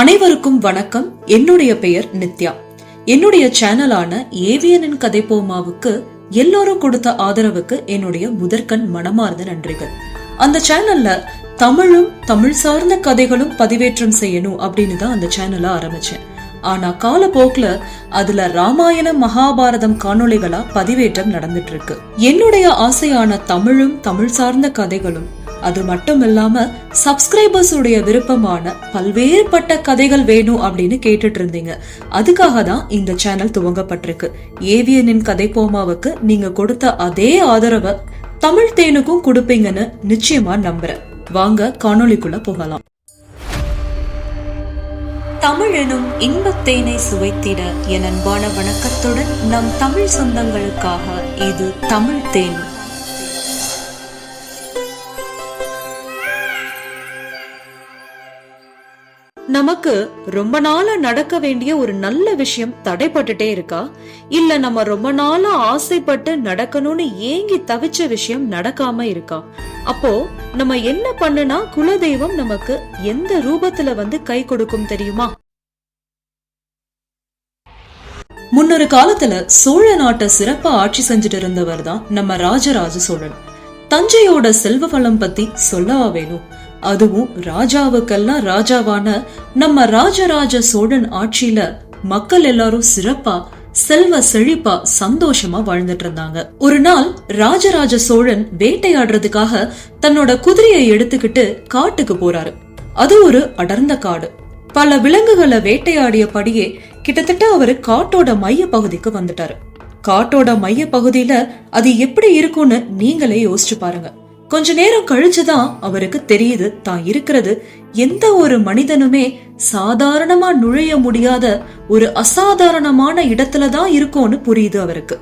அனைவருக்கும் வணக்கம். என்னுடைய பெயர் நித்யா. என்னுடைய சேனலான ஏவியனின் கதை போமாவுக்கு கொடுத்த ஆதரவுக்கு என்னுடைய முதற்கண் மனமார்ந்த நன்றிகள். அந்த சேனல்ல தமிழும் தமிழ் சார்ந்த கதைகளும் பதிவேற்றம் செய்யணும் அப்படின்னு தான் அந்த சேனலை ஆரம்பிச்சேன். ஆனா காலப்போக்குல அதுல ராமாயணம் மகாபாரதம் காணொளிகளா பதிவேற்றம் நடந்துட்டு இருக்கு. என்னுடைய ஆசையான தமிழும் தமிழ் சார்ந்த கதைகளும் அது மட்டும் இல்லாம சப்ஸ்கிரைபர்ஸ் உடைய விருப்பமான பல்வேறுபட்ட கதைகள் வேணும் அப்படின்னு கேட்டுட்டு இருந்தீங்க அதுக்காக தான் இந்த சேனல் துவங்கப்பட்டிருக்கு. ஏவியனின் கதை போமாவுக்கு நீங்க கொடுத்த அதே ஆதரவை தமிழ் தேனுக்கும் கொடுப்பீங்கன்னு நிச்சயமா நம்புறேன். வாங்க காணொலிக்குள்ள போகலாம். தமிழ் எனும் இன்பத்தேனை சுவைத்திட என் அன்பான வணக்கத்துடன் நம் தமிழ் சொந்தங்களுக்காக இது தமிழ் தேன். நமக்கு ரொம்ப நாளா நடக்க வேண்டிய ஒரு நல்ல விஷயம் தடைப்பட்டுட்டே இருக்கா? இல்ல நம்ம ரொம்ப நாளா ஆசைப்பட்டு நடக்கணும்னு ஏங்கி தவிச்ச விஷயம் நடக்காம இருக்கா? அப்போ நம்ம என்ன பண்ணுனா குலதெய்வம் நமக்கு எந்த ரூபத்துல வந்து கை கொடுக்கும் தெரியுமா? முன்னொரு காலத்துல சோழ நாட்டை சிறப்பா ஆட்சி செஞ்சுட்டு இருந்தவர் தான் நம்ம ராஜராஜ சோழன். தஞ்சையோட செல்வ வளம் பத்தி சொல்லவா வேணும்? அதுவும் ராஜாவுக்கெல்லாம் ராஜாவான நம்ம ராஜராஜ சோழன் ஆட்சியில மக்கள் எல்லாரும் சிறப்பா செல்வ செழிப்பா சந்தோஷமா வாழ்ந்துட்டு இருந்தாங்க. ஒரு நாள் ராஜராஜ சோழன் வேட்டையாடுறதுக்காக தன்னோட குதிரையை எடுத்துக்கிட்டு காட்டுக்கு போறாரு. அது ஒரு அடர்ந்த காடு. பல விலங்குகளை வேட்டையாடியபடியே கிட்டத்தட்ட அவரு காட்டோட மைய பகுதிக்கு வந்துட்டாரு. காட்டோட மைய பகுதியில அது எப்படி இருக்கும்னு நீங்களே யோசிச்சு பாருங்க. கொஞ்ச நேரம் கழிச்சுதான் அவருக்கு தெரியுது தான் இருக்கிறது. எந்த ஒரு மனிதனுமே சாதாரணமா நுழைய முடியாத ஒரு அசாதாரணமான இடத்துல தான் இருக்கும்னு புரியுது அவருக்கு.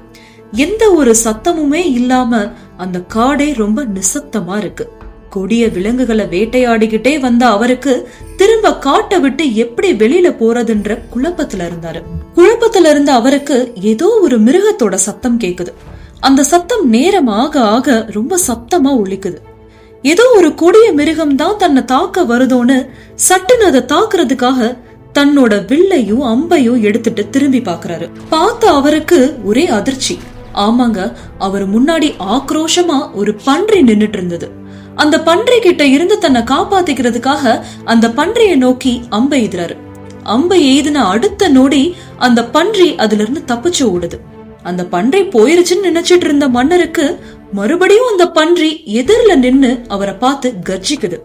எந்த ஒரு சத்தமுமே இல்லாம அந்த காடே ரொம்ப நிசத்தமா இருக்கு. கொடிய விலங்குகளை வேட்டையாடிக்கிட்டே வந்த அவருக்கு திரும்ப காட்டை விட்டு எப்படி வெளியில போறதுன்ற குழப்பத்துல இருந்தாரு. குழப்பத்துல இருந்த அவருக்கு ஏதோ ஒரு மிருகத்தோட சத்தம் கேக்குது. அந்த சத்தம் நேரம் ஆக ஆக ரொம்ப சத்தமா ஒழிக்குது. ஏதோ ஒரு கொடிய மிருகம் தான் தன்னை தாக்க வருதோன்னு சட்டுன்னு அதை தாக்குறதுக்காக தன்னோட வில்லையும் அம்பையும் எடுத்துட்டு திரும்பி பாக்குறாரு. பார்த்த அவருக்கு ஒரே அதிர்ச்சி. ஆமாங்க அவர் முன்னாடி ஆக்ரோஷமா ஒரு பன்றி நின்னுட்டு இருந்தது அந்த பன்றி கிட்ட இருந்து தன்னை காப்பாத்திக்கிறதுக்காக அந்த பன்றியை நோக்கி அம்பை எய்துறாரு அம்பை எய்தின அடுத்த நொடி அந்த பன்றி அதுல இருந்து தப்பிச்சு ஓடுது. அந்த பன்றி போயிருச்சுன்னு நினைச்சிட்டு இருந்த மன்னருக்கு மறுபடியும் அந்த பன்றி எதிரில நின்னு அவரை பார்த்து கர்ஜிக்குது.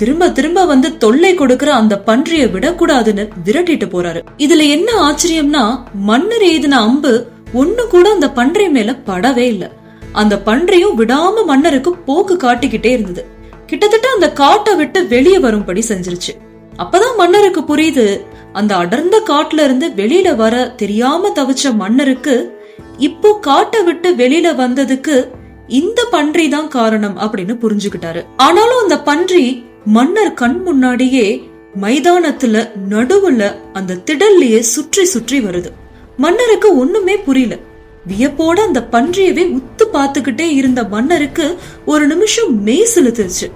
திரும்ப திரும்ப வந்து தொல்லை கொடுக்கிற அந்த பன்றிய விடக்கூடாதுன்னு விரட்டிட்டு போறாரு. இதுல என்ன ஆச்சரியம்னா மன்னர் எய்தின அம்பு ஒண்ணு கூட அந்த பன்றி மேல படவே இல்ல. அந்த பன்றியும் விடாம மன்னருக்கு போக்கு காட்டிக்கிட்டே இருந்தது. கிட்டத்தட்ட அந்த காட்டை விட்டு வெளியே வரும்படி செஞ்சிருச்சு. அப்பதான் மன்னருக்கு புரியுது அந்த அடர்ந்த காட்டுல இருந்து வெளியில வர தெரியாம தவிச்ச மன்னருக்கு இப்போ காட்டை விட்டு வெளியில வந்ததுக்கு இந்த பன்றி தான் காரணம் அப்படின்னு புரிஞ்சுக்கிட்டாரு. ஆனாலும் அந்த பன்றி மன்னர் கண் முன்னாடியே மைதானத்துல நடுவுல அந்த திடல்லையே சுற்றி சுற்றி வருது. மன்னருக்கு ஒண்ணுமே புரியல. வியப்போட அந்த பன்றியவே உத்து பார்த்துக்கிட்டே இருந்த மன்னருக்கு ஒரு நிமிஷம் மெய் செலுத்துச்சு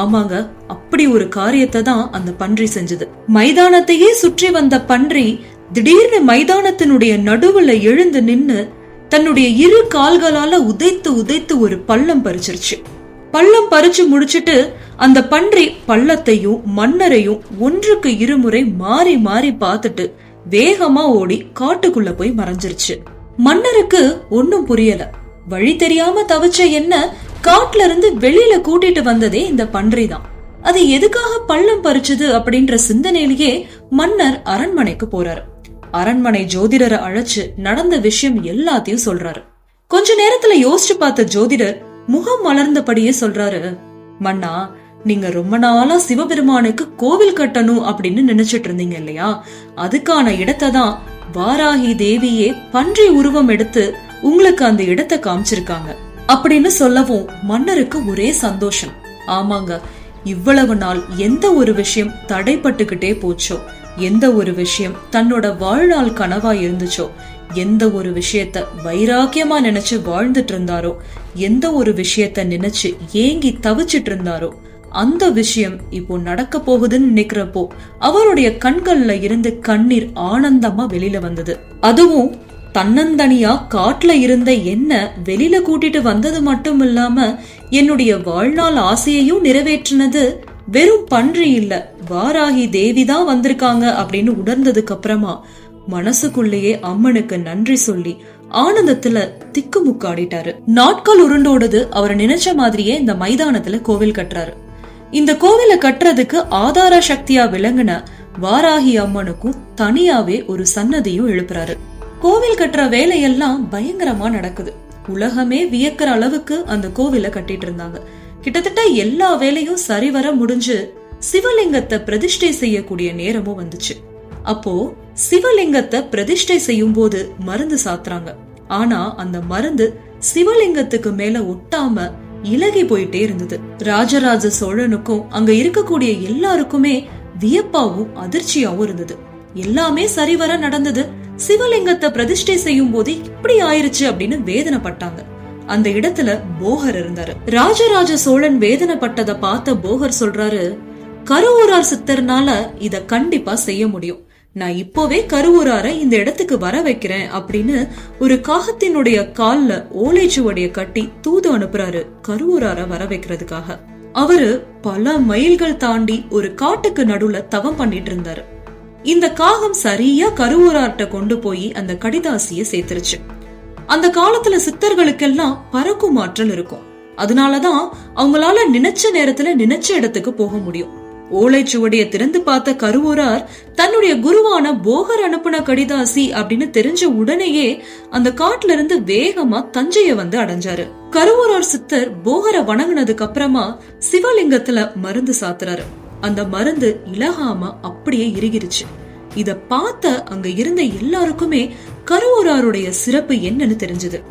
ஆமாங்க அப்படி ஒரு காரியத்தை தான் அந்த பன்றி செஞ்சது. மைதானத்தையே சுற்றி வந்த பன்றி திடீர்னு மைதானத்தினுடைய நடுவுல எழுந்து நின்னு தன்னுடைய இரு கால்களால உதைத்து உதைத்து ஒரு பள்ளம் பறிச்சிருச்சு. பள்ளம் பறிச்சு முடிச்சிட்டு அந்த பன்றி பள்ளத்தையும் மன்னரையும் ஒன்றுக்கு இருமுறை மாறி மாறி பார்த்துட்டு வேகமா ஓடி காட்டுக்குள்ள போய் மறைஞ்சிருச்சு. மன்னருக்கு ஒன்னும் புரியல. வழி தெரியாம தவிச்ச என்ன காட்டுல இருந்து வெளியில கூட்டிட்டு வந்ததே இந்த பன்றி தான் அது எதுக்காக பள்ளம் பறிச்சது அப்படின்ற சிந்தனையிலேயே மன்னர் அரண்மனைக்கு போறாரு. அரண்மனை ஜோதிடரை அழைச்சு நடந்த விஷயம் எல்லாத்தையும் சொல்றாரு. கொஞ்ச நேரத்துல யோசிச்சு பார்த்த ஜோதிடர் முகம் மலர்ந்தபடியே சொல்றாரு மன்னா நீங்க ரொம்ப நாளா சிவபெருமானுக்கு கோவில் கட்டணும் அப்படின்னு நினைச்சிட்டு இருந்தீங்க இல்லையா? அதுக்கான இடத்தை தான் வாராகி தேவியே பன்றி உருவம் எடுத்து உங்களுக்கு அந்த இடத்தை காமிச்சிருக்காங்க. அப்படின்னு சொல்லவும் மன்னருக்கு ஒரே சந்தோஷம். ஆமாங்க இவ்வளவு நாள் எந்த ஒரு விஷயம் தடைப்பட்டுக்கிட்டே போச்சோ எந்த ஒரு விஷயம் தன்னோட வாழ்நாள் கனவா இருந்துச்சோ எந்த ஒரு விஷயத்த வைராக்கியமா நினைச்சு வாழ்ந்துட்டு இருந்தாரோ எந்த ஒரு விஷயத்த நினைச்சு ஏங்கி தவிச்சிட்டு இருந்தாரோ அந்த விஷயம் இப்போ நடக்க போகுதுன்னு நினைக்கிறப்போ அவருடைய கண்கள்ல இருந்து கண்ணீர் ஆனந்தமா வெளியில வந்தது. அதுவும் தன்னந்தனியா காட்டுல இருந்த என்ன வெளியில கூட்டிட்டு வந்தது மட்டும் இல்லாம என்னுடைய வாழ்நாள் ஆசையையும் நிறைவேற்றினது வெறும் பன்றி இல்ல வாராகி தேவிதான் வந்திருக்காங்க அப்படின்னு உணர்ந்ததுக்கு அப்புறமா மனசுக்குள்ளேயே அம்மனுக்கு நன்றி சொல்லி ஆனந்தத்துல திக்குமுக்காடிட்டாரு நாட்கள் உருண்டோடுது அவர் நினைச்ச மாதிரியே இந்த மைதானத்துல கோவில் கட்டுறாரு. இந்த கோவில கட்டுறதுக்கு ஆதார சக்தியா விளங்கின வாராகி அம்மனுக்கும் தனியாவே ஒரு சன்னதியும் எழுப்புறாரு. கோவில் கட்டுற வேலையெல்லாம் பயங்கரமா நடக்குது. உலகமே வியக்கிற அளவுக்கு அந்த கோவில கட்டிட்டு இருந்தாங்க. கிட்டத்தட்ட எல்லா வேலையும் சரிவர முடிஞ்சு சிவலிங்கத்தை பிரதிஷ்டை செய்யக்கூடிய நேரமும் வந்துச்சு. அப்போ சிவலிங்கத்தை பிரதிஷ்டை செய்யும் போது மருந்து சாத்துறாங்க. ஆனா அந்த மருந்து சிவலிங்கத்துக்கு மேல ஒட்டாம இலகி போயிட்டே இருந்தது. ராஜராஜ சோழனுக்கும் அங்க இருக்கக்கூடிய எல்லாருக்குமே வியப்பாவும் அதிர்ச்சியாவும் இருந்தது. எல்லாமே சரிவர நடந்தது. சிவலிங்கத்தை பிரதிஷ்டை செய்யும் போது இப்படி ஆயிருச்சு அப்படின்னு வேதனைப்பட்டாங்க. அந்த இடத்துல போகர் இருந்தாரு. ராஜராஜ சோழன் வேதனைப்பட்டதை பார்த்த போகர் சொல்றாரு கருவூரார் சித்தர்னால இத கண்டிப்பா செய்ய முடியும். நான் இப்போவே கருவூரார இந்த இடத்துக்கு வர வைக்கிறேன் அப்படின்னு ஒரு காகத்தினுடைய கால்ல ஓலைச்சுவடைய கட்டி தூது அனுப்புறாரு கருவூரார வர வைக்கிறதுக்காக. அவரு பல மைல்கள் தாண்டி ஒரு காட்டுக்கு நடுவுல தவம் பண்ணிட்டு இருந்தாரு. இந்த காகம் சரியா கருவூரார்ட்ட கொண்டு போய் அந்த கடிதாசிய சேர்த்துருச்சு. அந்த காலத்துல சித்தர்களுக்கெல்லாம் பறக்கும் ஆற்றல் இருக்கும். அதனாலதான் அவங்களால நினைச்ச நேரத்துல நினைச்ச இடத்துக்கு போக முடியும். ஓலைச்சுவடிய திறந்து பார்த்த கருவூரார் தன்னுடைய குருவான போகர் அனுப்புன கடிதாசி அப்படின்னு தெரிஞ்ச உடனேயே அந்த காட்டுல இருந்து வேகமா தஞ்சைய வந்து அடைஞ்சாரு. கருவூரார் சித்தர் போகரை வணங்கினதுக்கு அப்புறமா சிவலிங்கத்துல மருந்து சாத்துறாரு. அந்த மருந்து இலகாம அப்படியே இறுகிருச்சு இத பார்த்த அங்க இருந்த எல்லாருக்குமே கருவூராருடைய சிறப்பு என்னன்னு தெரிஞ்சது.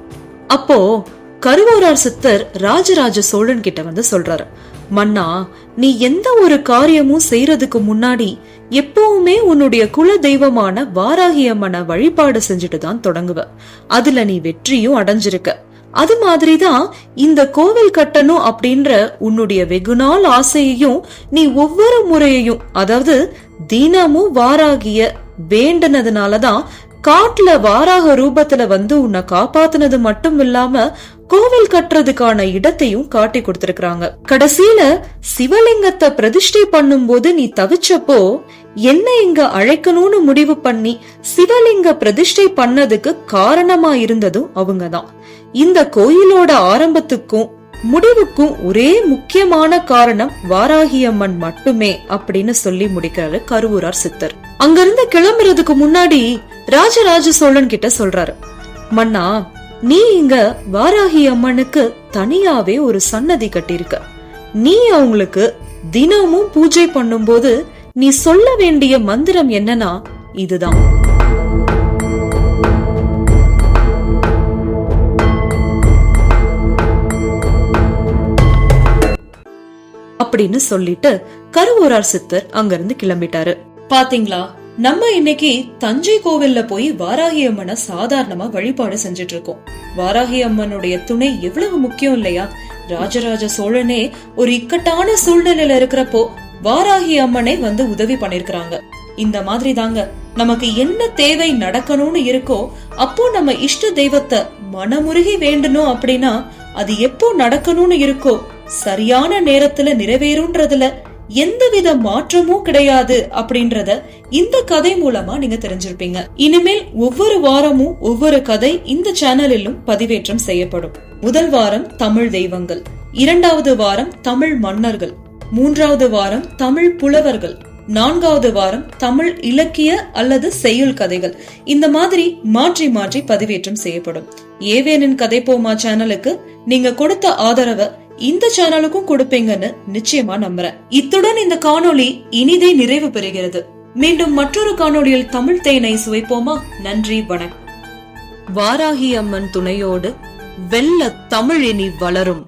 அப்போ கருவூரார் சித்தர் ராஜராஜ சோழன் கிட்ட வந்து சொல்றாரு மன்னா நீ எந்த ஒரு காரியமும் செய்யறதுக்கு முன்னாடி எப்பவுமே உன்னுடைய குல தெய்வமான வாராகி அம்மனை வழிபாடு செஞ்சுட்டு தான் தொடங்குவ. அதுல நீ வெற்றியும் அடைஞ்சிருக்க. அது மாதிரிதான் இந்த கோவில் கட்டணும் அப்படின்ற உன்னுடைய வெகுநாள் ஆசையையும் நீ ஒவ்வொரு முறையையும் அதாவது தினமும் வாராகிய வேண்டனதுனாலதான் காட்டுல வாராக ரூபத்துல வந்து உன்னை காப்பாத்துனது மட்டும் இல்லாம கோவில் கட்டுறதுக்கான இடத்தையும் காட்டி கொடுத்திருக்காங்க கடைசியில சிவலிங்கத்தை பிரதிஷ்டை பண்ணும்போது நீ தவிச்சப்போ என்ன இங்க அழைக்கணும்னு முடிவு பண்ணி சிவலிங்க பிரதிஷ்டை பண்ணதுக்கு காரணமா இருந்ததும் அவங்கதான். இந்த கோயிலோட ஆரம்பத்துக்கும் முடிவுக்கும் ஒரே முக்கியமான காரணம் வாராகியம்மன் மட்டுமே அப்படின்னு சொல்லி முடிக்கிறாரு கருவூரார் சித்தர். அங்கிருந்து கிளம்புறதுக்கு முன்னாடி ராஜராஜ சோழன் கிட்ட சொல்றாரு மன்னா நீ இங்க வாராகி அம்மனுக்கு தனியாவே ஒரு சன்னதி கட்டியிருக்க. நீ அவங்களுக்கு தினமும் பூஜை பண்ணும்போது நீ சொல்ல வேண்டிய மந்திரம் என்னன்னா இதுதான். அப்படின்னு சொல்லிட்டு கருவூரார் சித்தர் அங்கிருந்து கிளம்பிட்டாரு. பாத்தீங்களா? நம்ம இன்னைக்கு தஞ்சை கோவில்ல போய் வாராகி அம்மனை சாதாரணமா வழிபாடு செஞ்சுட்டு இருக்கோம். வாராகி அம்மனுடைய துணை எவ்வளவு முக்கியம் இல்லையா? ராஜராஜ சோழனே ஒரு இக்கட்டான சூழ்நிலையில இருக்கிறப்போ வாராகி அம்மனே வந்து உதவி பண்ணிருக்கிறாங்க. இந்த மாதிரி தாங்க நமக்கு என்ன தேவை நடக்கணும்னு இருக்கோ அப்போ நம்ம இஷ்ட தெய்வத்தை மனமுருகி வேண்டணும் அப்படின்னா அது எப்போ நடக்கணும்னு இருக்கோ சரியான நேரத்துல நிறைவேறுன்றதுல எந்தவித மாற்றமும் கிடையாது அப்படின்றத இந்த கதை மூலமா நீங்க தெரிஞ்சிருப்பீங்க. இனிமேல் ஒவ்வொரு வாரமும் ஒவ்வொரு கதை இந்த சேனலிலும் பதிவேற்றம் செய்யப்படும். முதல் வாரம் தமிழ் தெய்வங்கள். இரண்டாவது வாரம் தமிழ் மன்னர்கள். மூன்றாவது வாரம் தமிழ் புலவர்கள். நான்காவது வாரம் தமிழ் இலக்கிய அல்லது செய்யுள் கதைகள். இந்த மாதிரி மாற்றி மாற்றி பதிவேற்றம் செய்யப்படும். ஏவேனின் கதை போமா சேனலுக்கு நீங்க கொடுத்த ஆதரவை இந்த சேனலுக்கும் கொடுப்பீங்கன்னு நிச்சயமா நம்புறேன். இத்துடன் இந்த காணொளி இனிதே நிறைவு பெறுகிறது. மீண்டும் மற்றொரு காணொளியில் தமிழ் தேனை சுவைப்போமா? நன்றி வணக்கம். வாராகி அம்மன் துணையோடு வெள்ள தமிழ் இனி வளரும்.